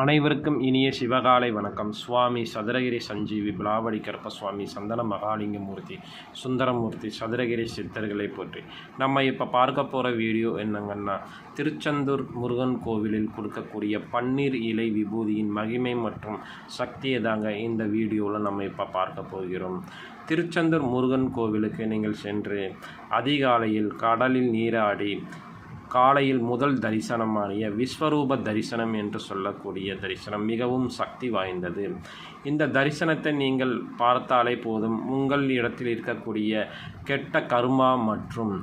அனைவருக்கும் இனிய சிவகாலை வணக்கம். சுவாமி சதுரகிரி சஞ்சீவி பிளாவடி கருப்பசுவாமி சந்தன மகாலிங்கமூர்த்தி சுந்தரமூர்த்தி சதுரகிரி சித்தர்களை பற்றி. நம்ம இப்போ பார்க்க போகிற வீடியோ என்னங்கன்னா திருச்செந்தூர் முருகன் கோவிலில் கொடுக்கக்கூடிய பன்னீர் இலை விபூதியின் மகிமை மற்றும் சக்தியை தாங்க இந்த வீடியோவில் நம்ம இப்போ பார்க்க போகிறோம். திருச்செந்தூர் முருகன் கோவிலுக்கு நீங்கள் சென்று அதிகாலையில் கடலில் நீராடி காலையில் முதல் தரிசனமானிய விஸ்வரூப தரிசனம் என்று சொல்லக்கூடிய தரிசனம் மிகவும் சக்தி வாய்ந்தது. இந்த தரிசனத்தை நீங்கள் பார்த்தாலே போதும். உங்கள் இடத்தில் இருக்கக்கூடிய கெட்ட கருமா மற்றும்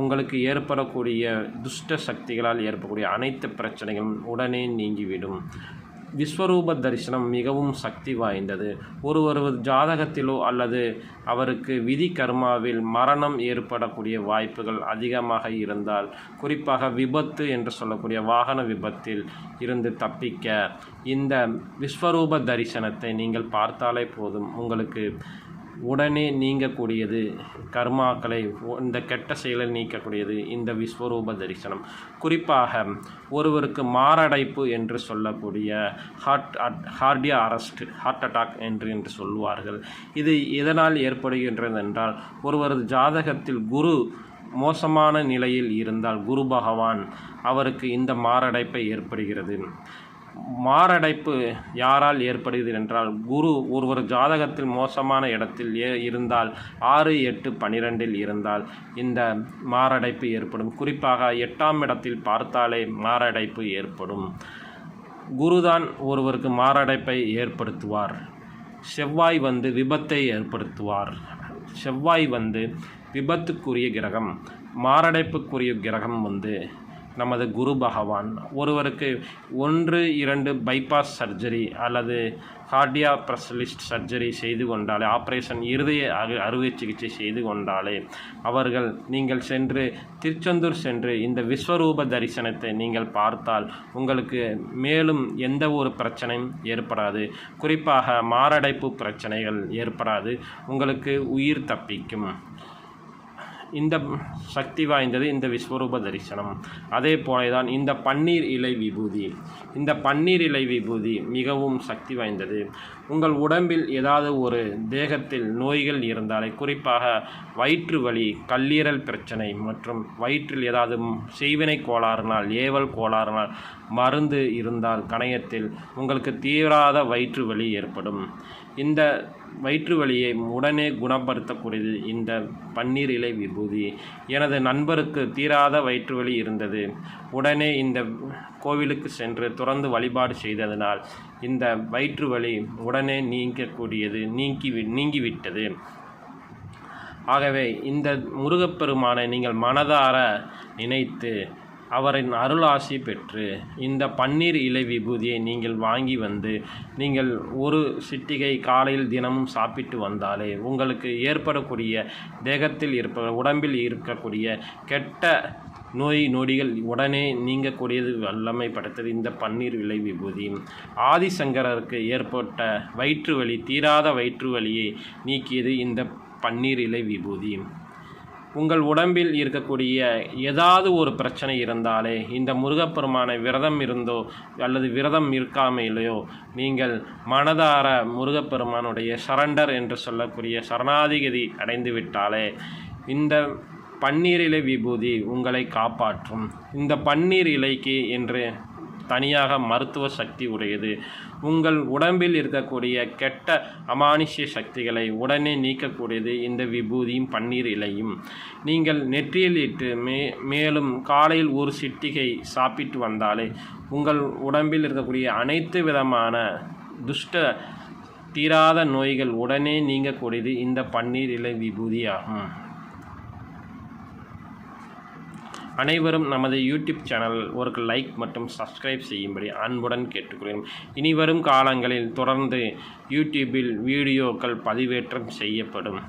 உங்களுக்கு ஏற்படக்கூடிய துஷ்ட சக்திகளால் ஏற்படக்கூடிய அனைத்து பிரச்சனைகளும் உடனே நீங்கிவிடும். விஸ்வரூப தரிசனம் மிகவும் சக்தி வாய்ந்தது. ஒருவர் ஜாதகத்திலோ அல்லது அவருக்கு விதி கர்மாவில் மரணம் ஏற்படக்கூடிய வாய்ப்புகள் அதிகமாக இருந்தால் குறிப்பாக விபத்து என்று சொல்லக்கூடிய வாகன விபத்தில் இருந்து தப்பிக்க இந்த விஸ்வரூப தரிசனத்தை நீங்கள் பார்த்தாலே போதும். உங்களுக்கு உடனே நீங்கக்கூடியது. கர்மாக்களை இந்த கெட்ட செயலை நீக்கக்கூடியது. இந்த விஸ்வரூப தரிசனம். குறிப்பாக ஒருவருக்கு மாரடைப்பு என்று சொல்லக்கூடிய ஹார்ட் ஹார்டியா அரஸ்ட் ஹார்ட் அட்டாக் என்று என்று சொல்லுவார்கள். இது எதனால் ஏற்படுகின்றது என்றால் ஒருவரது ஜாதகத்தில் குரு மோசமான நிலையில் இருந்தால் குரு பகவான் அவருக்கு இந்த மாரடைப்பை ஏற்படுகிறது. மாரடைப்பு யாரால் ஏற்படுகிறது என்றால் குரு ஒருவர் ஜாதகத்தில் மோசமான இடத்தில் ஏ இருந்தால் ஆறு எட்டு பனிரெண்டில் இருந்தால் இந்த மாரடைப்பு ஏற்படும். குறிப்பாக எட்டாம் இடத்தில் பார்த்தாலே மாரடைப்பு ஏற்படும். குருதான் ஒருவருக்கு மாரடைப்பை ஏற்படுத்துவார். செவ்வாய் வந்து விபத்தை ஏற்படுத்துவார். செவ்வாய் வந்து விபத்துக்குரிய கிரகம் மாரடைப்புக்குரிய கிரகம் வந்து நமது குரு பகவான் ஒருவருக்கு ஒன்று இரண்டு பைபாஸ் சர்ஜரி அல்லது கார்டியா பிரசலிஸ்ட் சர்ஜரி செய்து கொண்டாலே ஆப்ரேஷன் இருதய அறு அறுவை சிகிச்சை செய்து கொண்டாலே அவர்கள் நீங்கள் சென்று திருச்செந்தூர் சென்று இந்த விஸ்வரூப தரிசனத்தை நீங்கள் பார்த்தால் உங்களுக்கு மேலும் எந்த ஒரு பிரச்சனையும் ஏற்படாது. குறிப்பாக மாரடைப்பு பிரச்சனைகள் ஏற்படாது. உங்களுக்கு உயிர் தப்பிக்கும். இந்த சக்தி வாய்ந்தது இந்த விஸ்வரூப தரிசனம். அதே போல தான் இந்த பன்னீர் இலை விபூதி. இந்த பன்னீர் இலை விபூதி மிகவும் சக்தி வாய்ந்தது. உங்கள் உடம்பில் ஏதாவது ஒரு தேகத்தில் நோய்கள் இருந்தாலே குறிப்பாக வயிற்று வலி கல்லீரல் பிரச்சனை மற்றும் வயிற்றில் ஏதாவது செய்வினை கோளாறுனால் ஏவல் கோளாறுனால் மருந்து இருந்தால் கணையத்தில் உங்களுக்கு தீராத வயிற்று வலி ஏற்படும். இந்த வயிற்று வலியை உடனே குணப்படுத்தக்கூடியது இந்த பன்னீர் இலை விபூதி. எனது நண்பருக்கு தீராத வயிற்று வலி இருந்தது. உடனே இந்த கோவிலுக்கு சென்று துறந்து வழிபாடு செய்ததனால் இந்த வயிற்று வலி உடனே நீங்கக்கூடியது நீங்கி நீங்கிவிட்டது. ஆகவே இந்த முருகப்பெருமானை நீங்கள் மனதார நினைத்து அவரின் அருளாசி பெற்று இந்த பன்னீர் இலை விபூதியை நீங்கள் வாங்கி வந்து நீங்கள் ஒரு சிட்டிகை காலையில் தினமும் சாப்பிட்டு வந்தாலே உங்களுக்கு ஏற்படக்கூடிய தேகத்தில் இருப்ப உடம்பில் இருக்கக்கூடிய கெட்ட நோய் நொடிகள் உடனே நீங்கக்கூடியது வல்லமை படைத்தது இந்த பன்னீர் விலை விபூதி. ஆதிசங்கரருக்கு ஏற்பட்ட வயிற்று வலி தீராத வயிற்று வலியை நீக்கியது இந்த பன்னீர் இலை விபூதி. உங்கள் உடம்பில் இருக்கக்கூடிய ஏதாவது ஒரு பிரச்சனை இருந்தாலே இந்த முருகப்பெருமானை விரதம் இருந்தோ அல்லது விரதம் இருக்காமையிலையோ நீங்கள் மனதார முருகப்பெருமானுடைய சரண்டர் என்று சொல்லக்கூடிய சரணாதிகதி அடைந்து விட்டாலே இந்த பன்னீர் இலை விபூதி உங்களை காப்பாற்றும். இந்த பன்னீர் இலைக்கு என்று தனியாக மருத்துவ சக்தி உடையது. உங்கள் உடம்பில் இருக்கக்கூடிய கெட்ட அமானுஷ்ய சக்திகளை உடனே நீக்கக்கூடியது இந்த விபூதியும் பன்னீர் இலையும். நீங்கள் நெற்றியில் இட்டு மே மேலும் காலையில் ஒரு சிட்டிகை சாப்பிட்டு வந்தாலே உங்கள் உடம்பில் இருக்கக்கூடிய அனைத்து விதமான துஷ்ட தீராத நோய்கள் உடனே நீங்கக்கூடியது இந்த பன்னீர் இலை விபூதி ஆகும் அனைவரும் நமது யூடியூப் சேனல் ஒரு லைக் மற்றும் சப்ஸ்கிரைப் செய்யும்படி அன்புடன் கேட்டுக்கொள்கிறோம் இனி வரும் காலங்களில் தொடர்ந்து யூடியூப்பில் வீடியோக்கள் பதிவேற்றம் செய்யப்படும்.